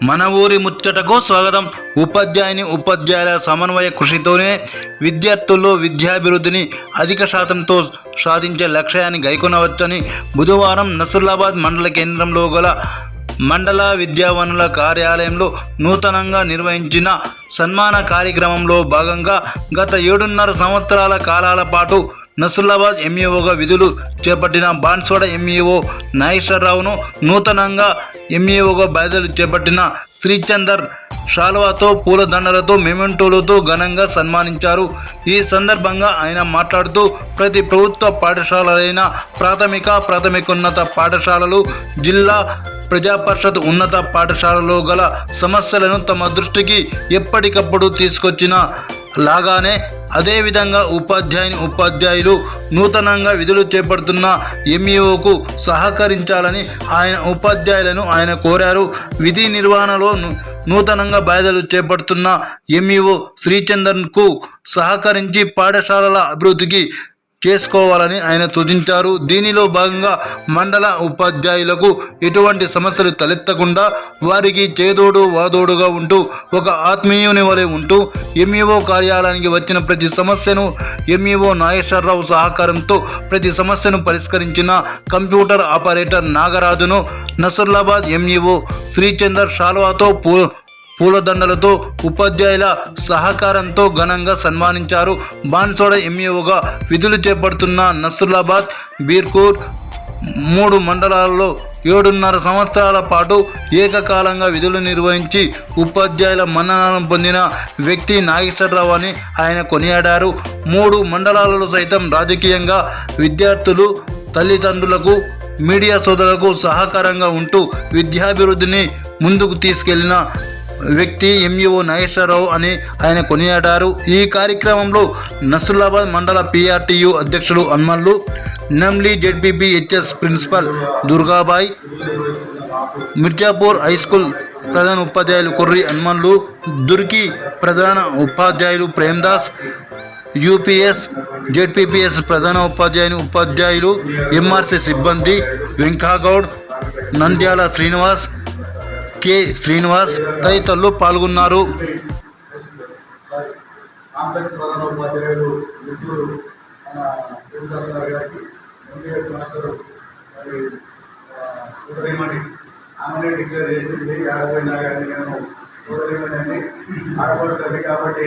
మన ఊరి ముచ్చటకు స్వాగతం. ఉపాధ్యాయుని ఉపాధ్యాయుల సమన్వయ కృషితోనే విద్యార్థుల్లో విద్యాభివృద్ధిని అధిక శాతంతో సాధించే లక్ష్యాన్ని గైకొనవచ్చని బుధవారం నసరులాబాద్ మండల కేంద్రంలో గల మండల విద్యావనుల కార్యాలయంలో నూతనంగా నిర్వహించిన సన్మాన కార్యక్రమంలో భాగంగా గత ఏడున్నర సంవత్సరాల కాలాల పాటు నసులాబాద్ ఎంఈఓగా విధులు చేపట్టిన బాన్స్వాడ ఎంఈఓ నాగేశ్వరరావును నూతనంగా ఎంఈఓగా బాధ్యతలు చేపట్టిన శ్రీచందర్ షాల్వాతో పూలదండలతో మెమెంటోలతో ఘనంగా సన్మానించారు. ఈ సందర్భంగా ఆయన మాట్లాడుతూ ప్రతి ప్రభుత్వ పాఠశాలలైన ప్రాథమిక ప్రాథమికోన్నత పాఠశాలలు జిల్లా ప్రజా పరిషత్ ఉన్నత పాఠశాలలో గల సమస్యలను తమ దృష్టికి ఎప్పటికప్పుడు తీసుకొచ్చిన లాగానే అదేవిధంగా ఉపాధ్యాయుని ఉపాధ్యాయులు నూతనంగా విధులు చేపడుతున్న ఎంఈఓకు సహకరించాలని ఆయన ఉపాధ్యాయులను ఆయన కోరారు. విధి నిర్వహణలో నూతనంగా బాధ్యతలు చేపడుతున్న ఎంఈఓ శ్రీచందర్కు సహకరించి పాఠశాలల అభివృద్ధికి చేసుకోవాలని ఆయన సూచించారు దీనిలో భాగంగా మండల ఉపాధ్యాయులకు ఎటువంటి సమస్యలు తలెత్తకుండా వారికి చేదోడు వాదోడుగా ఉంటూ ఒక ఆత్మీయుని వలె ఉంటూ ఎంఈఓ కార్యాలయానికి వచ్చిన ప్రతి సమస్యను ఎంఈఓ నాగేశ్వరరావు సహకారంతో ప్రతి సమస్యను పరిష్కరించిన కంప్యూటర్ ఆపరేటర్ నాగరాజును నసర్లాబాద్ ఎంఈఓ శ్రీచందర్ షాల్వాతో పూ పూలదండలతో ఉపాధ్యాయుల సహకారంతో ఘనంగా సన్మానించారు. బాన్సోడ ఎంఈఓగా విధులు చేపడుతున్న నసులాబాద్ బీర్కూర్ మూడు మండలాల్లో ఏడున్నర సంవత్సరాల పాటు ఏకకాలంగా విధులు నిర్వహించి ఉపాధ్యాయుల మన్ననాలను పొందిన వ్యక్తి నాగేశ్వరరావు అని ఆయన కొనియాడారు. మూడు మండలాలలో సైతం రాజకీయంగా విద్యార్థులు తల్లిదండ్రులకు మీడియా సోదరులకు సహకారంగా ఉంటూ విద్యాభివృద్ధిని ముందుకు తీసుకెళ్ళిన వ్యక్తి ఎంఈఓ నాగేశ్వరరావు అని ఆయన కొనియాడారు. ఈ కార్యక్రమంలో నసులాబాద్ మండల పీఆర్టీయు అధ్యక్షుడు Anmallu Namli ZPP HS principal Durgabai Mirzapur high school ప్రధాన ఉపాధ్యాయులు కుర్రి హన్మన్లు దుర్కి ప్రధాన ఉపాధ్యాయులు ప్రేమ్దాస్ యూపీఎస్ జెడ్పీపీఎస్ ప్రధాన ఉపాధ్యాయుని ఉపాధ్యాయులు ఎంఆర్సీ సిబ్బంది వెంకాగౌడ్ నంద్యాల శ్రీనివాస్ కె. శ్రీనివాస్ తదితరులు పాల్గొన్నారు. కాంప్లెక్స్ ప్రధాన ఉపాధ్యాయులు మిత్రులు మన దేవదాస్ సార్ గారికి మాస్టర్ మరి సోదరిమణి ఆమెనే డిక్లేర్ చేసింది. ఆడపోయినా కానీ నేను సోదరిమణి అని. ఆడపడుతుంది కాబట్టి